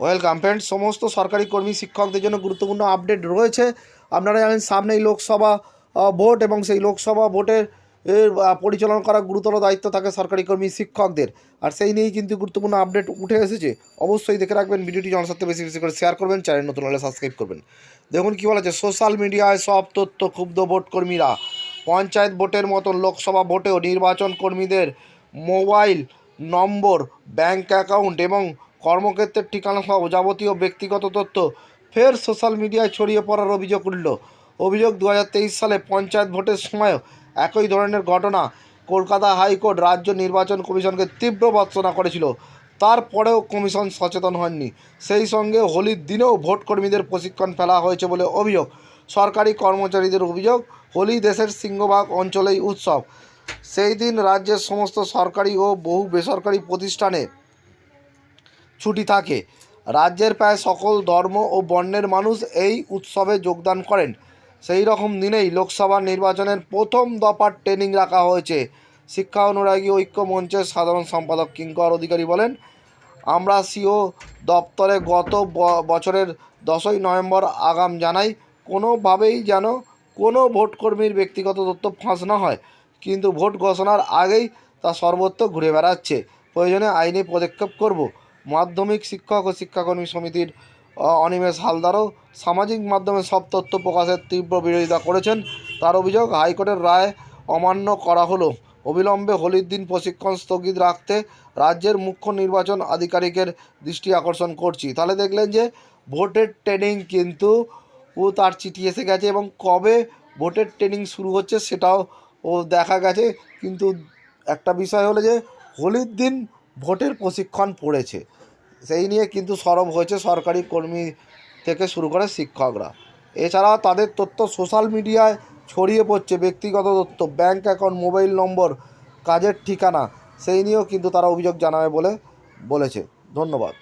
Welcome friend সমস্ত সরকারি কর্মী, শিক্ষকদের জন্য গুরুত্বপূর্ণ আপডেট রয়েছে। আপনারা জানেন সামনেই লোকসভা ভোট এবং সেই লোকসভা ভোটের পরিচালনা করা গুরুতর দায়িত্ব থাকে সরকারি কর্মী, শিক্ষকদের। আর সেই নিয়েই কিন্তু গুরুত্বপূর্ণ আপডেট উঠে এসেছে। অবশ্যই দেখে রাখবেন, ভিডিওটি জনস্বার্থে বেশি বেশি করে শেয়ার করবেন চ্যানেল নতুন হলে সাবস্ক্রাইব করবেন। দেখুন কী বলা সোশ্যাল মিডিয়ায় সব তথ্য ক্ষুব্ধ ভোট কর্মীরা। পঞ্চায়েত ভোটের মতন লোকসভা ভোটেও নির্বাচন কর্মীদের মোবাইল নম্বর, ব্যাংক অ্যাকাউন্ট এবং কর্মক্ষেত্রের ঠিকানা সহ যাবতীয় ব্যক্তিগত তথ্য ফের সোশ্যাল মিডিয়ায় ছড়িয়ে পড়ার অভিযোগ উঠল। অভিযোগ দু হাজার তেইশ সালে পঞ্চায়েত ভোটের সময়ও একই ধরনের ঘটনা কলকাতা হাইকোর্ট রাজ্য নির্বাচন কমিশনকে তীব্র ভর্ৎসনা করেছিল। তারপরেও কমিশন সচেতন হয়নি সেই সঙ্গে হোলির দিনেও ভোটকর্মীদের প্রশিক্ষণ ফেলা হয়েছে বলে অভিযোগ। সরকারি কর্মচারীদের অভিযোগ, হোলি দেশের সিংহভাগ অঞ্চলেই উৎসব। সেই দিন রাজ্যের সমস্ত সরকারি ও বহু বেসরকারি প্রতিষ্ঠানে ছুটি থাকে। রাজ্যের প্রায় সকল ধর্ম ও বর্ণের মানুষ এই উৎসবে যোগদান করেন। সেই রকম দিনেই লোকসভা নির্বাচনের প্রথম দফার ট্রেনিং রাখা হয়েছে। শিক্ষা অনুরাগী ঐক্য মঞ্চের সাধারণ সম্পাদক কিঙ্কর অধিকারী বলেন, আমরা সিও দপ্তরে গত বছরের দশই নভেম্বর আগাম জানাই, কোনোভাবেই যেন কোনো ভোটকর্মীর ব্যক্তিগত তথ্য ফাঁস না হয়। কিন্তু ভোট ঘোষণার আগেই তা সর্বত্র ঘুরে বেড়াচ্ছে। প্রয়োজনে আইনি পদক্ষেপ করব। মাধ্যমিক শিক্ষক ও শিক্ষাকর্মী সমিতির অনিমেষ হালদারও সামাজিক মাধ্যমে সব তথ্য প্রকাশের তীব্র বিরোধিতা করেছেন। তার অভিযোগ, হাইকোর্টের রায় অমান্য করা হলো। অবিলম্বে হোলির দিন প্রশিক্ষণ স্থগিত রাখতে রাজ্যের মুখ্য নির্বাচন আধিকারিকের দৃষ্টি আকর্ষণ করছি। তাহলে দেখলেন যে, ভোটের ট্রেনিং কিন্তু ও তার চিঠি এসে গেছে এবং কবে ভোটের ট্রেনিং শুরু হচ্ছে সেটাও ও দেখা গেছে। কিন্তু একটা বিষয় হলো যে, হোলির দিন ভোটের প্রশিক্ষণ পড়েছে। সেই নিয়ে কিন্তু সরব হয়েছে সরকারি কর্মী থেকে শুরু করে শিক্ষকরা। এছাড়াও তাদের তথ্য সোশ্যাল মিডিয়ায় ছড়িয়ে পড়ছে, ব্যক্তিগত তথ্য, ব্যাংক অ্যাকাউন্ট, মোবাইল নম্বর, কাজের ঠিকানা, সেই নিয়েও কিন্তু তারা অভিযোগ জানাবে বলে বলেছে। ধন্যবাদ।